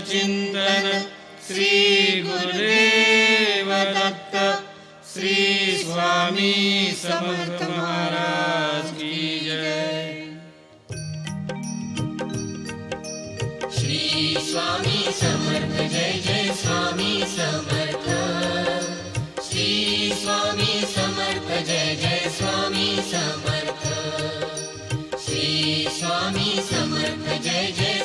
चिंतन श्री दत्त श्री स्वामी समर्थ महाराज की जय। श्री स्वामी समर्थ जय जय स्वामी समर्थ। श्री स्वामी समर्थ जय जय स्वामी समर्थ। श्री स्वामी समर्थ जय जय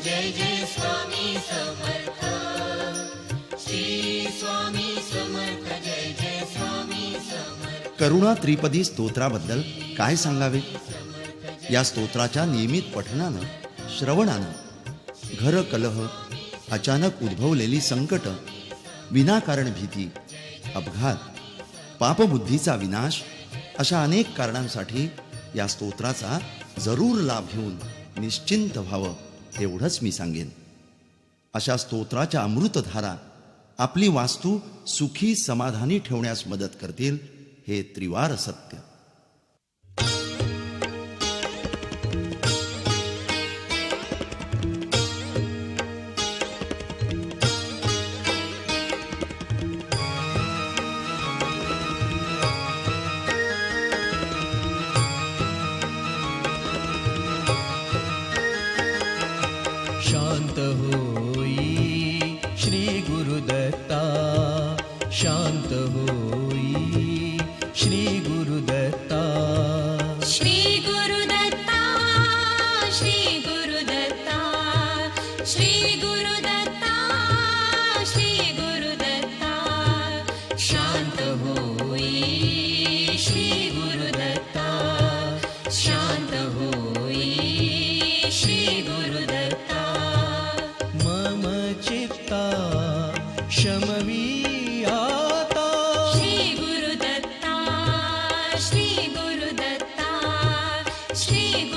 करुणा त्रिपदी स्तोत्राबद्दल काय सांगावे? या स्तोत्राच्या नियमित पठणानं श्रवणानं घर कलह अचानक उद्भवलेली संकट विनाकारण भीती अपघात पापबुद्धीचा विनाश अशा अनेक कारणांसाठी या स्तोत्राचा जरूर लाभ घेऊन निश्चिंत व्हावं एवढंच मी सांगेन. अशा स्तोत्राच्या अमृतधारा आपली वास्तू सुखी समाधानी ठेवण्यास मदत करतील हे त्रिवार सत्य. शांत होई श्री गुरुदत्ता शांत होई श्रीगुरुदत्ता श्रीगुरुदत्ता श्रीगुरुदत्ता श्रीगुरुदत्ता श्रीगुरुदत्ता शान्त भी श्री sleep.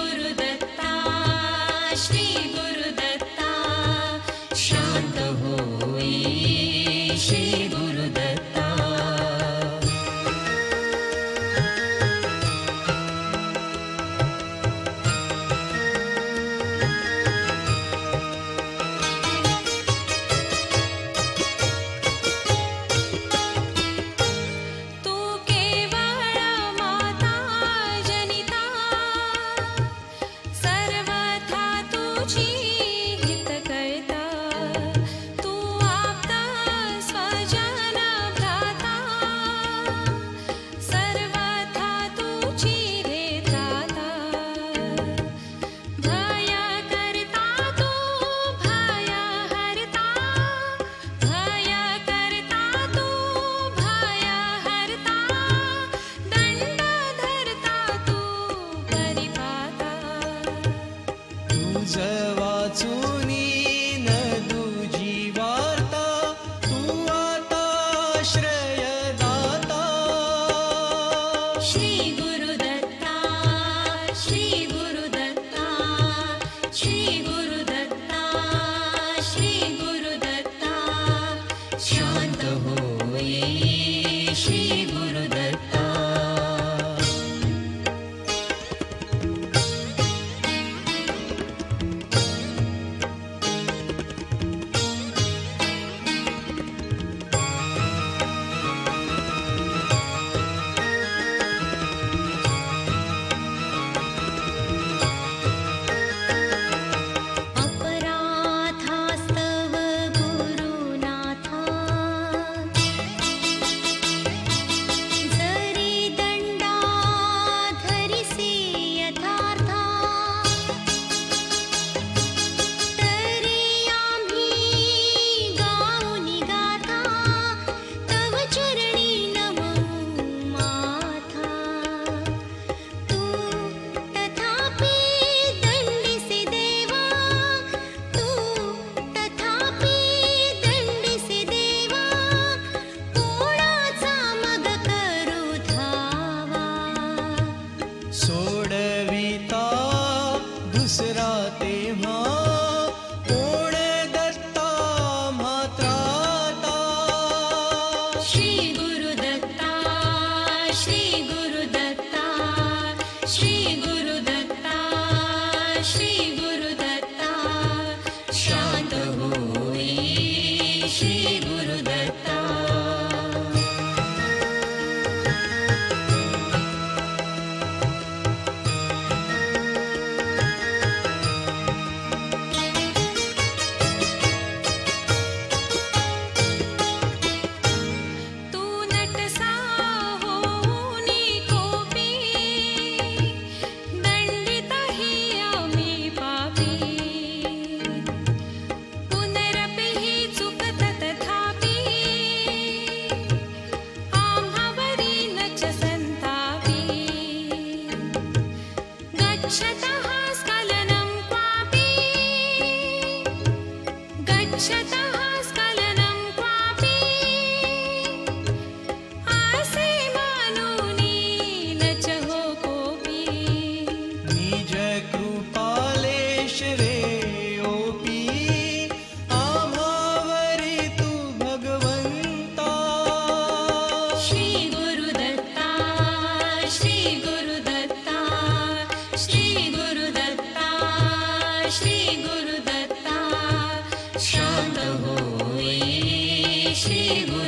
contigo.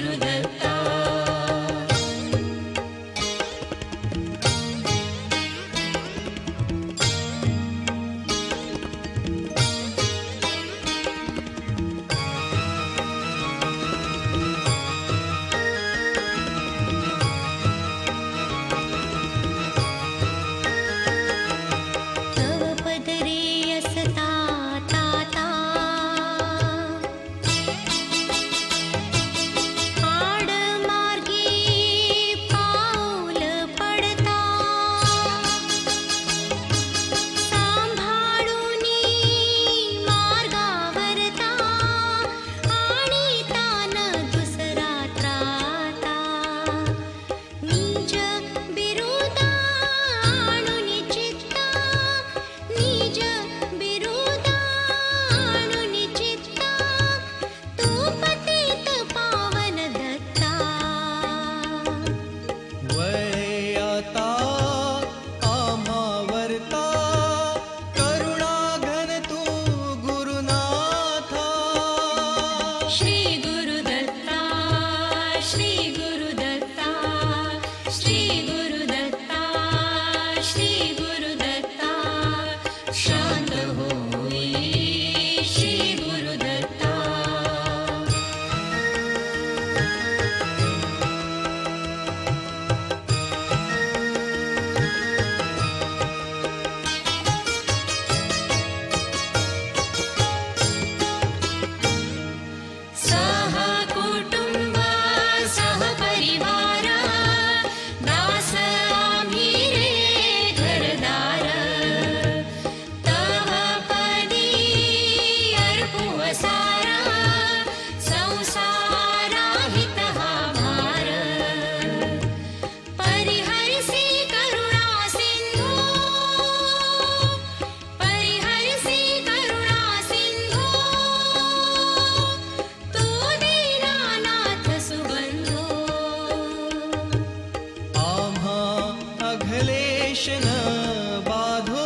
धो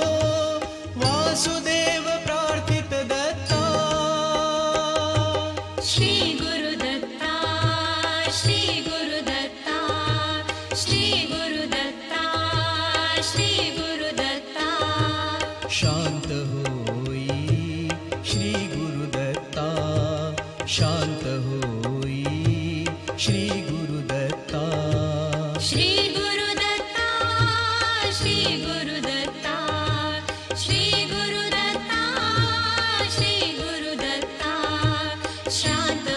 वासुदेव प्रार्थित दत्ता। श्री गुरुदत्ता श्री गुरुदत्ता श्री गुरुदत्ता श्री गुरुदत्ता शान्ति shine.